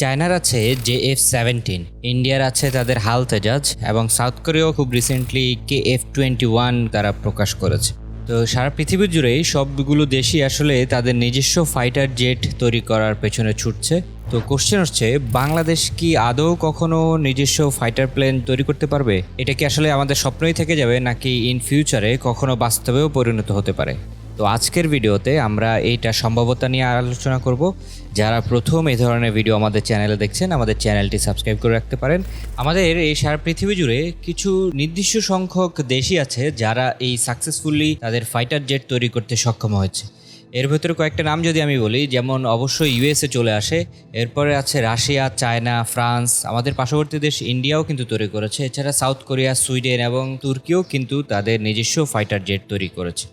চায়নার আছে J F seventeen, ইন্ডিয়ার আছে তাদের হাল তেজাজ, এবং সাউথ কোরিয়াও খুব recently K F twenty one তারা প্রকাশ করেছে। তো সারা পৃথিবী জুড়েই সবগুলো দেশই আসলে তাদের নিজস্ব ফাইটার জেট তৈরি করার পেছনে ছুটছে। তো কোশ্চেন হচ্ছে, বাংলাদেশ কি আদৌ কখনো নিজস্ব ফাইটার প্লেন তৈরি করতে পারবে? এটা কি আসলে আমাদের স্বপ্নই থেকে যাবে, নাকি ইন ফিউচারে কখনো বাস্তবেও পরিণত হতে পারে? তো আজকের ভিডিওতে আমরা এইটা সম্ভাবতা নিয়ে আলোচনা করব। যারা প্রথম এই ধরনের ভিডিও আমাদের চ্যানেলে দেখছেন, আমাদের চ্যানেলটি সাবস্ক্রাইব করে রাখতে পারেন। আমাদের এই সারা পৃথিবী জুড়ে কিছু নির্দিষ্ট সংখ্যক দেশই আছে যারা এই সাকসেসফুলি তাদের ফাইটার জেট তৈরি করতে সক্ষম হয়েছে। এর ভেতরে কয়েকটা নাম যদি আমি বলি, যেমন অবশ্যই ইউএসএ চলে আসে, এরপরে আছে রাশিয়া, চায়না, ফ্রান্স, আমাদের পার্শ্ববর্তী দেশ ইন্ডিয়াও কিন্তু তৈরি করেছে, এছাড়া সাউথ কোরিয়া, সুইডেন এবং তুর্কিও কিন্তু তাদের নিজস্ব ফাইটার জেট তৈরি করেছে।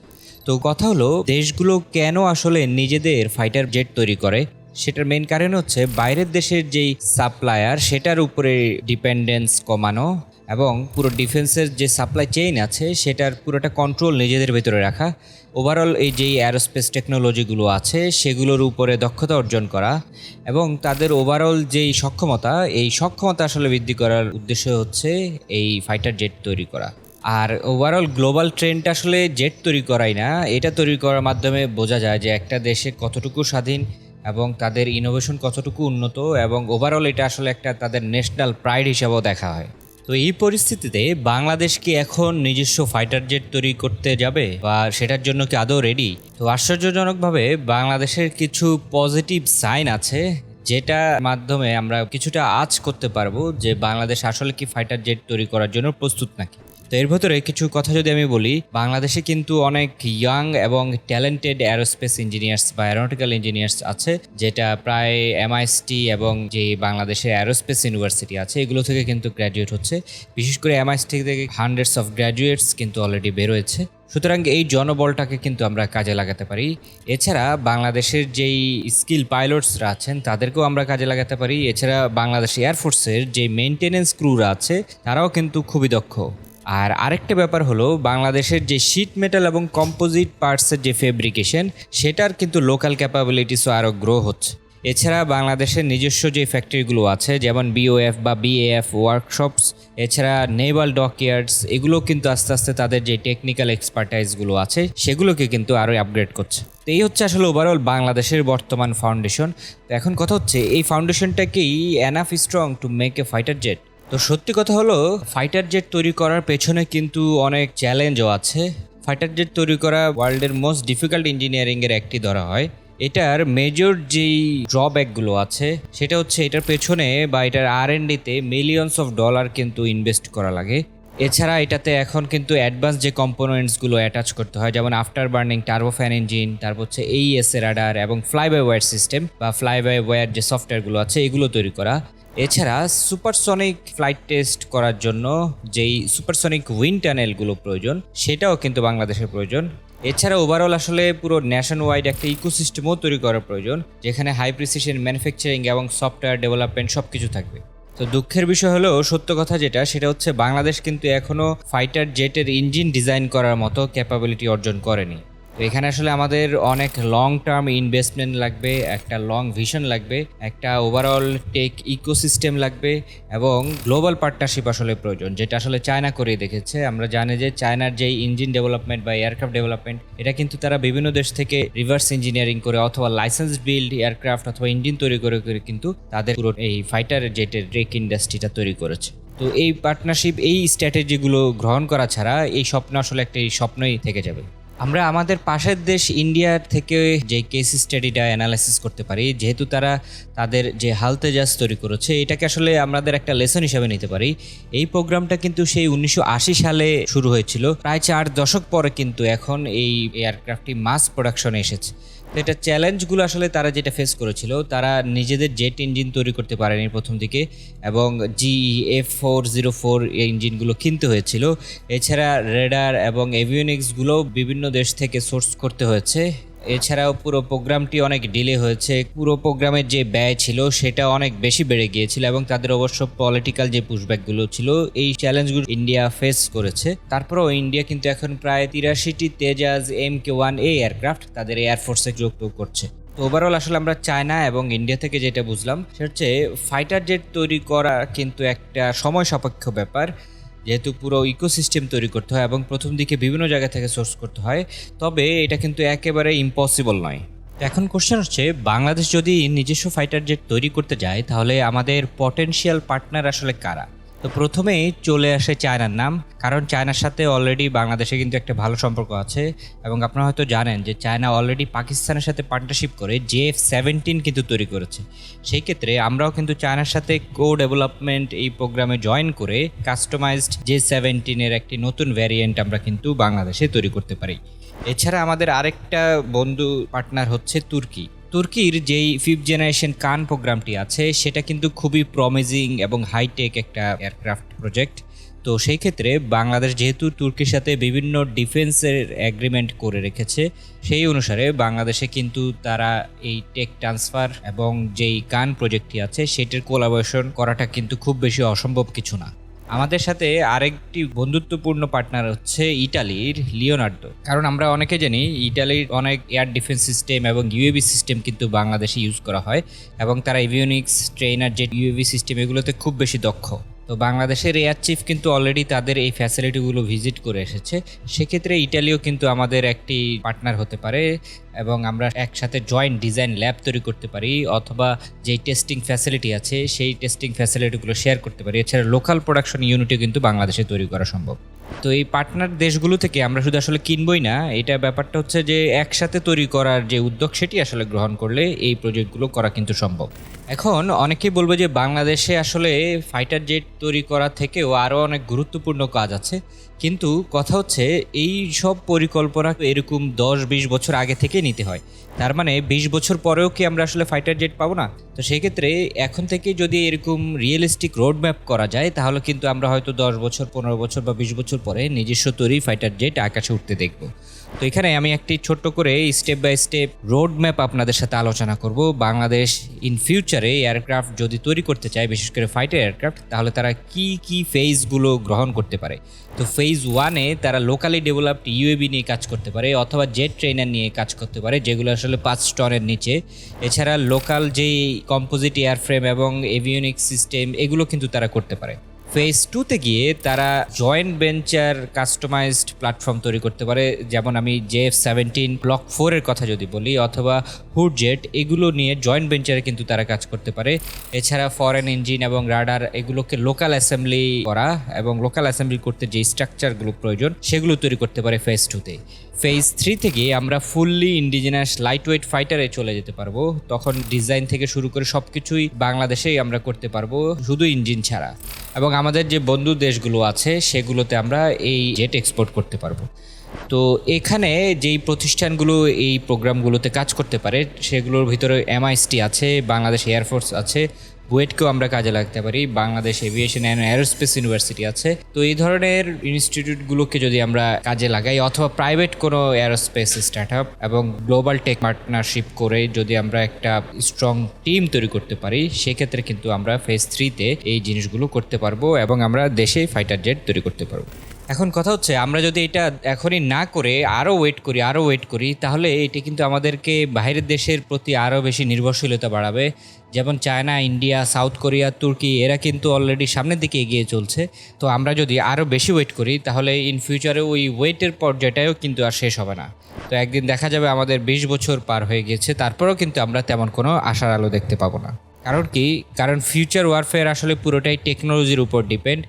তো কথা হলো, দেশগুলো কেন আসলে নিজেদের ফাইটার জেট তৈরি করে? সেটার মেন কারণ হচ্ছে বাইরের দেশের যেই সাপ্লায়ার সেটার উপরে ডিপেন্ডেন্স কমানো এবং পুরো ডিফেন্সের যে সাপ্লাই চেইন আছে, সেটার পুরোটা কন্ট্রোল নিজেদের ভেতরে রাখা। ওভারঅল এই যেই অ্যারোস্পেস টেকনোলজিগুলো আছে, সেগুলোর উপরে দক্ষতা অর্জন করা এবং তাদের ওভারঅল যেই সক্ষমতা, এই সক্ষমতা আসলে বৃদ্ধি করার উদ্দেশ্য হচ্ছে এই ফাইটার জেট তৈরি করা। আর ওভারঅল গ্লোবাল ট্রেন্ডটা আসলে জেট তৈরি করাই না, এটা তৈরি করার মাধ্যমে বোঝা যায় যে একটা দেশে কতটুকু স্বাধীন এবং তাদের ইনোভেশন কতটুকু উন্নত এবং ওভারঅল এটা আসলে একটা তাদের ন্যাশনাল প্রাইড হিসাবেও দেখা হয়। তো এই পরিস্থিতিতে বাংলাদেশ কি এখন নিজস্ব ফাইটার জেট তৈরি করতে যাবে বা সেটার জন্য কি আদৌ রেডি তো আশ্চর্যজনকভাবে বাংলাদেশের কিছু পজিটিভ সাইন আছে যেটা মাধ্যমে আমরা কিছুটা আজ করতে পারব যে বাংলাদেশ আসলে কি ফাইটার জেট তৈরি করার জন্য প্রস্তুত নাকি। তো এর ভেতরে কিছু কথা যদি আমি বলি, বাংলাদেশে কিন্তু অনেক ইয়াং এবং ট্যালেন্টেড অ্যারোস্পেস ইঞ্জিনিয়ার্স বা অ্যারোনটিক্যাল ইঞ্জিনিয়ার্স আছে, যেটা প্রায় এমআইএসটি এবং যে বাংলাদেশের অ্যারোস্পেস ইউনিভার্সিটি আছে, এগুলো থেকে কিন্তু গ্র্যাজুয়েট হচ্ছে। বিশেষ করে এমআইএসটি থেকে হান্ড্রেডস অফ গ্র্যাজুয়েটস কিন্তু অলরেডি বেরোয়েছে। সুতরাং এই জনবলটাকে কিন্তু আমরা কাজে লাগাতে পারি। এছাড়া বাংলাদেশের যেই স্কিল পাইলটসরা আছেন, তাদেরকেও আমরা কাজে লাগাতে পারি। এছাড়া বাংলাদেশ এয়ারফোর্সের যে মেনটেনেন্স ক্রুরা আছে, তারাও কিন্তু খুবই দক্ষ। আর আরেকটা ব্যাপার হলো, বাংলাদেশের যে শিট মেটাল এবং কম্পোজিট পার্টসের যে ফেব্রিকেশন সেটার কিন্তু লোকাল ক্যাপাবিলিটিসও আরও গ্রো হচ্ছে। এছাড়া বাংলাদেশের নিজস্ব যে ফ্যাক্টরিগুলো আছে, যেমন বিওএফ বা বিএএফ ওয়ার্কশপস এছাড়া নেভাল ডকইয়ার্ডস এগুলো কিন্তু আস্তে আস্তে তাদের যে টেকনিক্যাল এক্সপার্টাইজগুলো আছে, সেগুলোকে কিন্তু আরও আপগ্রেড করছে। তো এই হচ্ছে আসলে ওভারঅল বাংলাদেশের বর্তমান ফাউন্ডেশন তো এখন কথা হচ্ছে, এই ফাউন্ডেশনটাকেই enough strong to make a fighter jet তো সত্যি কথা হলো ফাইটার জেট তৈরি করার পেছনে কিন্তু অনেক চ্যালেঞ্জও আছে। ফাইটার জেট তৈরি করা ওয়ার্ল্ডের মোস্ট ডিফিকাল্ট ইঞ্জিনিয়ারিংয়ের একটি ধরা হয়। এটার মেজর যেই ড্রব্যাকগুলো আছে, সেটা হচ্ছে এটার পেছনে বা এটার আর ডিতে মিলিয়নস অফ ডলার কিন্তু ইনভেস্ট করা লাগে। এছাড়া এটাতে এখন কিন্তু অ্যাডভান্স যে কম্পোনেন্টসগুলো অ্যাটাচ করতে হয়, যেমন আফটার বার্নিং টার্বোফ্যান ইঞ্জিন তারপর হচ্ছে এইএস এ রাডার এবং ফ্লাই বাই ওয়্যার সিস্টেম বা ফ্লাই বাই ওয়্যার যে সফটওয়্যারগুলো আছে, এগুলো তৈরি করা। এছাড়া সুপারসনিক ফ্লাইট টেস্ট করার জন্য যেই সুপারসনিক উইন টানেলগুলো প্রয়োজন, সেটাও কিন্তু বাংলাদেশের প্রয়োজন। এছাড়া ওভারঅল আসলে পুরো ন্যাশন ওয়াইড একটা ইকোসিস্টেমও তৈরি করার প্রয়োজন, যেখানে হাই প্রিসিশন ম্যানুফ্যাকচারিং এবং সফটওয়্যার ডেভেলপমেন্ট সব কিছু থাকবে। তো দুঃখের বিষয় হলো, সত্য কথা যেটা, সেটা হচ্ছে বাংলাদেশ কিন্তু এখনও ফাইটার জেটের ইঞ্জিন ডিজাইন করার মতো ক্যাপাবিলিটি অর্জন করেনি। তো এখানে আসলে আমাদের অনেক লং টার্ম ইনভেস্টমেন্ট লাগবে, একটা লং ভিশন লাগবে, একটা ওভারঅল টেক ইকোসিস্টেম লাগবে এবং গ্লোবাল পার্টনারশিপ আসলে প্রয়োজন, যেটা আসলে চায়না করে দেখেছে। আমরা জানি যে চায়নার যেই ইঞ্জিন ডেভেলপমেন্ট বা এয়ারক্রাফট ডেভেলপমেন্ট এটা কিন্তু তারা বিভিন্ন দেশ থেকে রিভার্স ইঞ্জিনিয়ারিং করে অথবা লাইসেন্স বিল্ড এয়ারক্রাফট অথবা ইঞ্জিন তৈরি করে করে কিন্তু তাদের পুরো এই ফাইটার জেটের রেক ইন্ডাস্ট্রিটা তৈরি করেছে। তো এই পার্টনারশিপ এই স্ট্র্যাটেজিগুলো গ্রহণ করা ছাড়া এই স্বপ্ন আসলে একটা এই স্বপ্নই থেকে যাবে। আমরা আমাদের পাশের দেশ ইন্ডিয়ার থেকে যে কেস স্টাডিটা অ্যানালাইসিস করতে পারি, যেহেতু তারা তাদের যে হালতে জাজ তৈরি করেছে, এটাকে আসলে আমাদের একটা লেসন হিসাবে নিতে পারি। এই প্রোগ্রামটা কিন্তু সেই উনিশশো আশি সালে শুরু হয়েছিল। প্রায় চার দশক পরে কিন্তু এখন এই এয়ারক্রাফটটি মাস প্রোডাকশনে এসেছে। এটা চ্যালেঞ্জগুলো আসলে তারা যেটা ফেস করেছিল, তারা নিজেদের জেট ইঞ্জিন তৈরি করতে পারেনি প্রথম দিকে এবং G F four zero four এই ইঞ্জিনগুলো কিনতে হয়েছিল। এছাড়া রেডার এবং এভিওনিক্সগুলো বিভিন্ন দেশ থেকে সোর্স করতে হয়েছে। এছাড়াও পুরো প্রোগ্রামটি অনেক ডিলে হয়েছে। পুরো প্রোগ্রামের যে ব্যয় ছিল সেটা অনেক বেশি বেড়ে গিয়েছিল এবং তাদের অবশ্য পলিটিক্যাল যে পুশব্যাকগুলো ছিল, এই চ্যালেঞ্জগুলো ইন্ডিয়া ফেস করেছে। তারপরেও ইন্ডিয়া কিন্তু এখন প্রায় তিরাশিটি Tejas M K one A aircraft তাদের এয়ারফোর্সে যুক্ত করছে। তো ওভারঅল আসলে আমরা চায়না এবং ইন্ডিয়া থেকে যেটা বুঝলাম, সেটা হচ্ছে ফাইটার জেট তৈরি করা কিন্তু একটা সময় সাপেক্ষ ব্যাপার। যেহেতু পুরো ইকোসিস্টেম তৈরি করতে হয় এবং প্রথম দিকে বিভিন্ন জায়গা থেকে সোর্স করতে হয়, তবে এটা কিন্তু একেবারে ইম্পসিবল নয়। এখন কোশ্চেন হচ্ছে, বাংলাদেশ যদি নিজস্ব ফাইটার জেট তৈরি করতে যায়, তাহলে আমাদের পটেনশিয়াল পার্টনার আসলে কারা? তো প্রথমেই চলে আসে চায়নার নাম, কারণ চায়নার সাথে অলরেডি বাংলাদেশে কিন্তু একটা ভালো সম্পর্ক আছে এবং আপনারা হয়তো জানেন যে চায়না অলরেডি পাকিস্তানের সাথে পার্টনারশিপ করে জেএফ সেভেন্টিন কিন্তু তৈরি করেছে। সেই ক্ষেত্রে আমরাও কিন্তু চায়নার সাথে কো ডেভেলপমেন্ট এই প্রোগ্রামে জয়েন করে কাস্টমাইজড জে সেভেন্টিনের একটি নতুন ভ্যারিয়েন্ট আমরা কিন্তু বাংলাদেশে তৈরি করতে পারি। এছাড়া আমাদের আরেকটা বন্ধু পার্টনার হচ্ছে তুর্কি। তুর্কির যেই ফিফথ জেনারেশন কান প্রোগ্রামটি আছে, সেটা কিন্তু খুবই প্রমিজিং এবং হাইটেক একটা এয়ারক্রাফট প্রজেক্ট তো সেই ক্ষেত্রে বাংলাদেশ যেহেতু তুর্কির সাথে বিভিন্ন ডিফেন্সের অ্যাগ্রিমেন্ট করে রেখেছে, সেই অনুসারে বাংলাদেশে কিন্তু তারা এই টেক ট্রান্সফার এবং যেই কান প্রজেক্টটি আছে, সেটার কোলাবোরেশন করাটা কিন্তু খুব বেশি অসম্ভব কিছু না। আমাদের সাথে আরেকটি বন্ধুত্বপূর্ণ পার্টনার হচ্ছে ইটালির লিওনার্দো। কারণ আমরা অনেকে জানি ইটালির অনেক এয়ার ডিফেন্স সিস্টেম এবং ইউএবি সিস্টেম কিন্তু বাংলাদেশে ইউজ করা হয় এবং তারা avionics trainer jet UAV system এগুলোতে খুব বেশি দক্ষ। তো বাংলাদেশের এয়ার চিফ কিন্তু অলরেডি তাদের এই ফ্যাসিলিটিগুলো ভিজিট করে এসেছে। সেক্ষেত্রে ইটালিও কিন্তু আমাদের একটি পার্টনার হতে পারে এবং আমরা একসাথে জয়েন্ট ডিজাইন ল্যাব তৈরি করতে পারি অথবা যেই টেস্টিং ফ্যাসিলিটি আছে, সেই টেস্টিং ফ্যাসিলিটিগুলো শেয়ার করতে পারি। এছাড়া লোকাল প্রোডাকশন ইউনিটও কিন্তু বাংলাদেশে তৈরি করা সম্ভব। তো এই পার্টনার দেশগুলো থেকে আমরা শুধু আসলে কিনবই না, এটা ব্যাপারটা হচ্ছে যে একসাথে তৈরি করার যে উদ্যোগ সেটি আসলে গ্রহণ করলে এই প্রজেক্টগুলো করা কিন্তু সম্ভব। এখন অনেকেই বলব যে বাংলাদেশে আসলে ফাইটার জেট তৈরি করা থেকেও আরও অনেক গুরুত্বপূর্ণ কাজ আছে। কিন্তু কথা হচ্ছে, এই সব পরিকল্পনা এরকম দশ বিশ বছর আগে থেকে নিতে হয়। তার মানে বিশ বছর পরেও কি আমরা আসলে ফাইটার জেট পাবো না? তো সেই ক্ষেত্রে এখন থেকে যদি এরকম রিয়েলিস্টিক রোড ম্যাপ করা যায়, তাহলে কিন্তু আমরা হয়তো দশ বছর, পনেরো বছর বা বিশ বছর পরে নিজস্ব তৈরি ফাইটার জেট আকাশে উঠতে দেখব। তো এখানে আমি একটি ছোট্ট করে step by step road map আপনাদের সাথে আলোচনা করব। বাংলাদেশ ইন ফিউচারে এয়ারক্রাফট যদি তৈরি করতে চায়, বিশেষ করে ফাইটার এয়ারক্রাফট তাহলে তারা কি কি ফেজগুলো গ্রহণ করতে পারে? তো ফেজ ওয়ানে তারা লোকালি ডেভেলপড ইউএবি নিয়ে কাজ করতে পারে, অথবা জেট ট্রেনার নিয়ে কাজ করতে পারে, যেগুলো আসলে পাঁচ টনের নিচে। এছাড়া লোকাল যেই কম্পোজিট এয়ারফ্রেম এবং এভিওনিক সিস্টেম এগুলো কিন্তু তারা করতে পারে। ফেজ টুতে গিয়ে তারা জয়েন্ট ভেঞ্চার কাস্টমাইজড প্ল্যাটফর্ম তৈরি করতে পারে। যেমন আমি জেএফ সেভেন্টিন ব্লক ফোরের কথা যদি বলি, অথবা হুডজেট এগুলো নিয়ে জয়েন্ট ভেঞ্চারে কিন্তু তারা কাজ করতে পারে। এছাড়া ফরেন ইঞ্জিন এবং রাডার এগুলোকে লোকাল অ্যাসেম্বলি করা এবং লোকাল অ্যাসেম্বলি করতে যে স্ট্রাকচারগুলো প্রয়োজন, সেগুলো তৈরি করতে পারে ফেজ টুতে ফেজ থ্রি থেকে আমরা ফুললি ইন্ডিজিনাস লাইট ওয়েট ফাইটারে চলে যেতে পারব। তখন ডিজাইন থেকে শুরু করে সব কিছুই বাংলাদেশেই আমরা করতে পারব, শুধু ইঞ্জিন ছাড়া। এবং আমাদের যে বন্ধু দেশগুলো আছে, সেগুলোতে আমরা এই জেট এক্সপোর্ট করতে পারব। তো এখানে যেই প্রতিষ্ঠানগুলো এই প্রোগ্রামগুলোতে কাজ করতে পারে, সেগুলোর ভিতরে এমআইএসটি আছে, বাংলাদেশ এয়ারফোর্স আছে বুয়েটকেও আমরা কাজে লাগতে পারি। Bangladesh aviation and aerospace university আছে। তো এই ধরনের ইনস্টিটিউটগুলোকে যদি আমরা কাজে লাগাই, অথবা প্রাইভেট কোনো অ্যারোস্পেস স্টার্ট আপ এবং গ্লোবাল টেক পার্টনারশিপ করে যদি আমরা একটা স্ট্রং টিম তৈরি করতে পারি, সেক্ষেত্রে কিন্তু আমরা ফেজ থ্রিতে এই জিনিসগুলো করতে পারব এবং আমরা দেশেই ফাইটার জেট তৈরি করতে পারব। এখন কথা হচ্ছে, আমরা যদি এটা এখনই না করে আরও ওয়েট করি আরও ওয়েট করি, তাহলে এটি কিন্তু আমাদেরকে বাইরের দেশের প্রতি আরও বেশি নির্ভরশীলতা বাড়াবে। যেমন চায়না, ইন্ডিয়া, সাউথ কোরিয়া, তুর্কি, এরা কিন্তু অলরেডি সামনের দিকে এগিয়ে চলছে। তো আমরা যদি আরও বেশি ওয়েট করি, তাহলে ইন ফিউচারে ওই ওয়েটের পর্যায়টাও কিন্তু আর শেষ হবে না। তো একদিন দেখা যাবে আমাদের বিশ বছর পার হয়ে গেছে তারপরেও কিন্তু আমরা তেমন কোনো আশার আলো দেখতে পাবো না। কারণ কি? কারণ ফিউচার ওয়ারফেয়ার আসলে পুরোটাই টেকনোলজির উপর ডিপেন্ড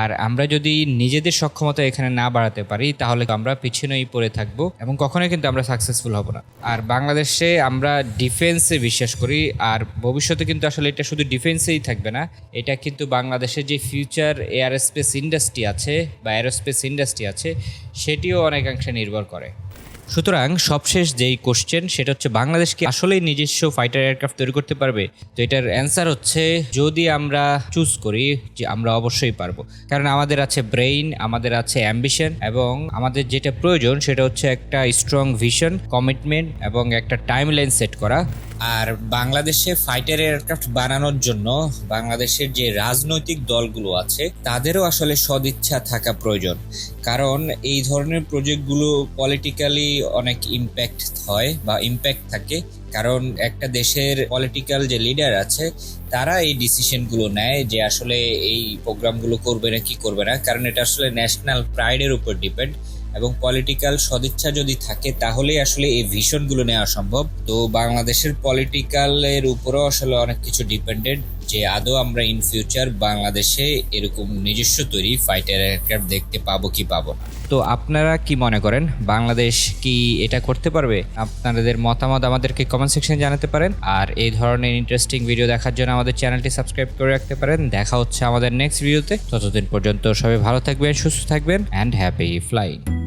আর আমরা যদি নিজেদের সক্ষমতা এখানে না বাড়াতে পারি, তাহলে আমরা পিছনেই পড়ে থাকব এবং কখনোই কিন্তু আমরা সাকসেসফুল হব না। আর বাংলাদেশে আমরা ডিফেন্সে বিশ্বাস করি, আর ভবিষ্যতে কিন্তু আসলে এটা শুধু ডিফেন্সেই থাকবে না, এটা কিন্তু বাংলাদেশের যে ফিউচার এয়ারস্পেস ইন্ডাস্ট্রি আছে বা অ্যারোস্পেস ইন্ডাস্ট্রি আছে, সেটিও অনেকাংশে নির্ভর করে। সুতরাং সবশেষ যেই কোশ্চেন সেটা হচ্ছে বাংলাদেশ কি আসলেই নিজস্ব ফাইটার এয়ারক্রাফট তৈরি করতে পারবে? তো এটার অ্যান্সার হচ্ছে যদি আমরা চুজ করি যে আমরা অবশ্যই পারব। কারণ আমাদের আছে ব্রেইন আমাদের আছে অ্যাম্বিশন এবং আমাদের যেটা প্রয়োজন সেটা হচ্ছে একটা স্ট্রং ভিশন কমিটমেন্ট এবং একটা টাইম লাইন সেট করা। আর বাংলাদেশে ফাইটার এয়ারক্রাফট বানানোর জন্য বাংলাদেশের যে রাজনৈতিক দলগুলো আছে, তাদেরও আসলে সদিচ্ছা থাকা প্রয়োজন। কারণ এই ধরনের প্রজেক্টগুলো পলিটিক্যালি অনেক ইম্প্যাক্ট হয় বা ইম্প্যাক্ট থাকে। কারণ একটা দেশের পলিটিক্যাল যে লিডার আছে, তারা এই ডিসিশনগুলো নেয় যে আসলে এই প্রোগ্রামগুলো করবে না, কি করবে না। কারণ এটা আসলে ন্যাশনাল প্রাইডের উপর ডিপেন্ড এবং পলিটিক্যাল সদিচ্ছা যদি থাকে, তাহলেই আসলে এই ভিশনগুলো নেওয়া সম্ভব। তো বাংলাদেশের পলিটিক্যালের উপরও আসলে অনেক কিছু ডিপেন্ডেন্ট যে আদৌ আমরা ইন ফিউচার বাংলাদেশে এরকম নিজস্ব তৈরি ফাইটার এয়ারক্রাফট দেখতে পাবো কি পাবো না। তো আপনারা কি মনে করেন? বাংলাদেশ কি এটা করতে পারবে? আপনাদের মতামত আমাদেরকে কমেন্ট সেকশনে জানাতে পারেন। আর এই ধরনের ইন্টারেস্টিং ভিডিও দেখার জন্য আমাদের চ্যানেলটি সাবস্ক্রাইব করে রাখতে পারেন। দেখা হচ্ছে আমাদের নেক্সট ভিডিওতে ততদিন পর্যন্ত সবাই ভালো থাকবেন, সুস্থ থাকবেন অ্যান্ড হ্যাপি ফ্লাইং